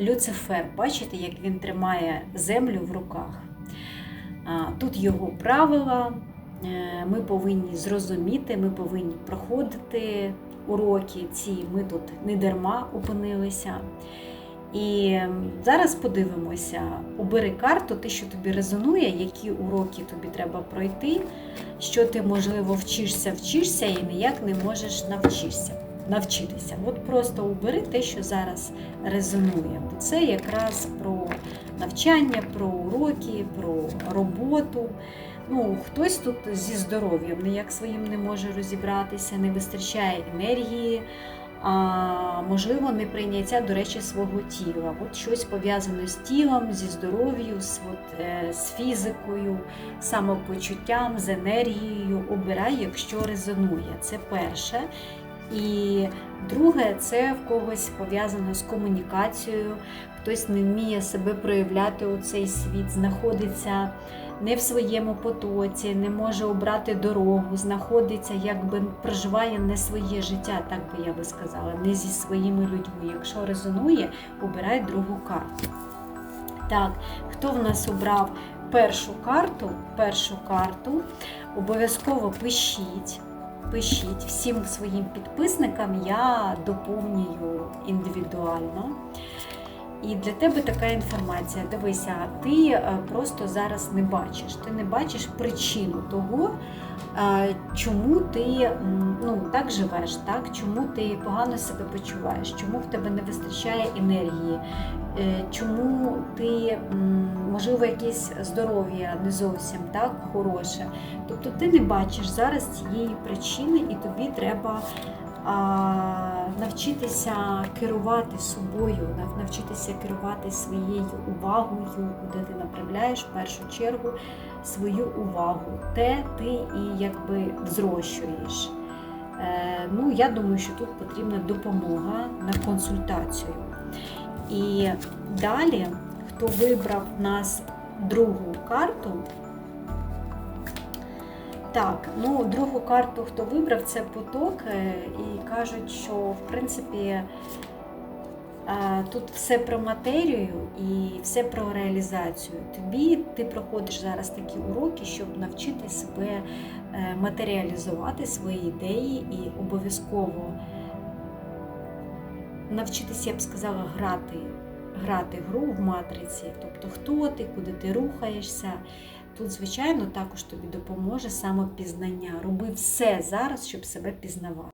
Люцифер, бачите, як він тримає землю в руках. Тут його правила. Е, Ми повинні зрозуміти, ми повинні проходити уроки ці. Ми тут не дарма опинилися. І зараз подивимося, обери карту, те, що тобі резонує, які уроки тобі треба пройти, що ти, можливо, вчишся, вчишся і ніяк не можеш навчишся, навчитися. От просто обери те, що зараз резонує. Бо це якраз про навчання, про уроки, про роботу. Ну, хтось тут зі здоров'ям ніяк своїм не може розібратися, не вистачає енергії а, можливо, неприйняття, до речі, свого тіла. От щось пов'язане з тілом, зі здоров'ям, з, е, з фізикою, самопочуттям, з енергією. Обирай, якщо резонує. Це перше. І друге, це в когось пов'язано з комунікацією, хтось не вміє себе проявляти у цей світ, знаходиться не в своєму потоці, не може обрати дорогу, знаходиться, якби проживає не своє життя, так би я би сказала, не зі своїми людьми. Якщо резонує, обирай другу карту. Так, хто в нас обрав першу карту? Першу карту обов'язково пишіть. Пишіть всім своїм підписникам, я доповнюю індивідуально. І для тебе така інформація. Дивися, ти е, просто зараз не бачиш. Ти не бачиш причину того, е, чому ти ну, так живеш, так? чому ти погано себе почуваєш, чому в тебе не вистачає енергії, е, чому ти, можливо, якесь здоров'я не зовсім так хороше. Тобто ти не бачиш зараз цієї причини, і тобі треба навчитися керувати собою, навчитися керувати своєю увагою, куди ти направляєш в першу чергу свою увагу. Те ти і якби взрощуєш. Е, ну, я думаю, що тут потрібна допомога на консультацію. І далі, хто вибрав в нас другу карту, так, ну другу карту, хто вибрав, це поток, е, і кажуть, що в принципі е, тут все про матерію і все про реалізацію. Тобі ти проходиш зараз такі уроки, щоб навчити себе е, матеріалізувати свої ідеї і обов'язково навчитися, я б сказала, грати, грати гру в матриці. Тобто, хто ти, куди ти рухаєшся. Тут, звичайно, також тобі допоможе самопізнання. Роби все зараз, щоб себе пізнавати.